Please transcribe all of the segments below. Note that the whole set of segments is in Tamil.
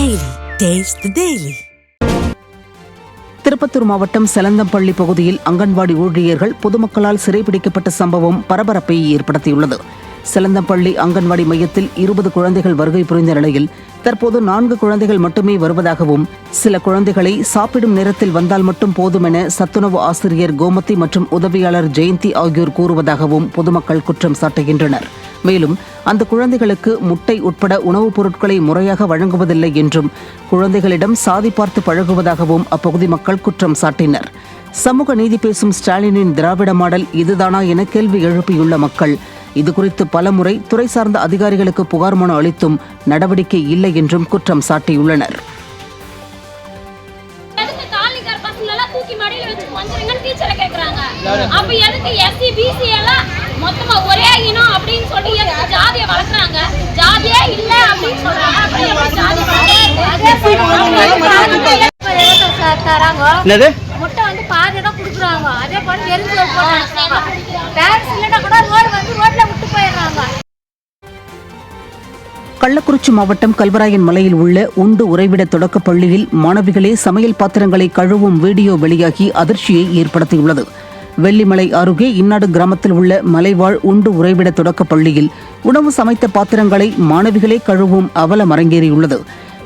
Taste the Daily. திருப்பத்தூர் மாவட்டம் செலந்தம்பள்ளி பகுதியில் அங்கன்வாடி ஊழியர்கள் பொதுமக்களால் சிறைபிடிக்கப்பட்ட சம்பவம் பரபரப்பை ஏற்படுத்தியுள்ளது. செலந்தம்பள்ளி அங்கன்வாடி மையத்தில் இருபது குழந்தைகள் வருகை புரிந்த நிலையில் தற்போது நான்கு குழந்தைகள் மட்டுமே வருவதாகவும் சில குழந்தைகளை சாப்பிடும் நேரத்தில் வந்தால் மட்டும் போதும் என சத்துணவு ஆசிரியர் கோமதி மற்றும் உதவியாளர் ஜெயந்தி ஆகியோர் கூறுவதாகவும் பொதுமக்கள் குற்றம் சாட்டுகின்றனர். மேலும் அந்த குழந்தைகளுக்கு முட்டை உட்பட உணவுப் பொருட்களை முறையாக வழங்குவதில்லை என்றும் குழந்தைகளிடம் சாதி பார்த்து பழகுவதாகவும் அப்பகுதி மக்கள் குற்றம் சாட்டினர். சமூக நீதி பேசும் ஸ்டாலினின் திராவிட மாடல் இதுதானா என கேள்வி எழுப்பியுள்ள மக்கள் இதுகுறித்து பலமுறை துறை சார்ந்த அதிகாரிகளுக்கு புகார் மனு அளித்தும் நடவடிக்கை இல்லை என்றும் குற்றம் சாட்டியுள்ளனர். அப்ப எதுக்கு எஸ்சி பிசி எல்லாம் மொத்தமா ஒரே இனம் அப்படின்னு சொல்லி ஜாதியை வளர்க்குறாங்க. ஜாதியே இல்ல அப்படின்னு சொல்றாங்க. அப்புறம் எப்படி ஜாதி தராங்க. என்னது? முட்டை வந்து பாதி தான் கொடுக்குறாங்க. அதே போல எரிஞ்சு போடுறாங்க பேரண்ட்ஸ் இல்லைன்னா கூட ரோடு வந்து ரோட்ல விட்டு போயிடுறாங்க. கள்ளக்குறிச்சி மாவட்டம் கல்வராயன் மலையில் உள்ள உண்டு உறைவிட தொடக்கப் பள்ளியில் மாணவிகளே சமையல் பாத்திரங்களை கழுவும் வீடியோ வெளியாகி அதிர்ச்சியை ஏற்படுத்தியுள்ளது. வெள்ளிமலை அருகே இன்னாடு கிராமத்தில் உள்ள மலைவாழ் உண்டு உறைவிட தொடக்கப் பள்ளியில் உணவு சமைத்த பாத்திரங்களை மாணவிகளே கழுவும் அவலம் அரங்கேறியுள்ளது.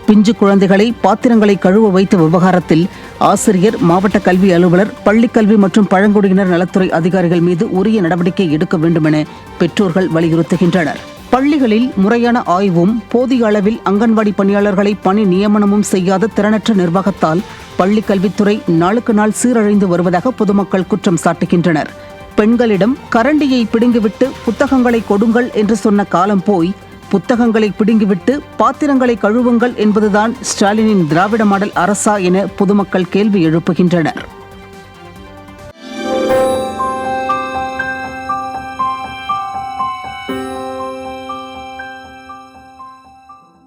பிஞ்சு குழந்தைகளை பாத்திரங்களை கழுவ வைத்த விவகாரத்தில் ஆசிரியர் மாவட்ட கல்வி அலுவலர் பள்ளிக்கல்வி மற்றும் பழங்குடியினர் நலத்துறை அதிகாரிகள் மீது உரிய நடவடிக்கை எடுக்க வேண்டும் என பெற்றோர்கள் வலியுறுத்துகின்றனர். பள்ளிகளில் முறையான ஆய்வும் போதிய அளவில் அங்கன்வாடி பணியாளர்களை பணி நியமனமும் செய்யாத திறனற்ற நிர்வாகத்தால் பள்ளிக் கல்வித்துறை நாளுக்கு நாள் சீரழிந்து வருவதாக பொதுமக்கள் குற்றம் சாட்டுகின்றனர். பெண்களிடம் கரண்டியை பிடுங்கிவிட்டு புத்தகங்களை கொடுங்கள் என்று சொன்ன காலம் போய் புத்தகங்களை பிடுங்கிவிட்டு பாத்திரங்களை கழுவுங்கள் என்பதுதான் ஸ்டாலினின் திராவிட மாடல் அரசா என பொதுமக்கள் கேள்வி எழுப்புகின்றனர்.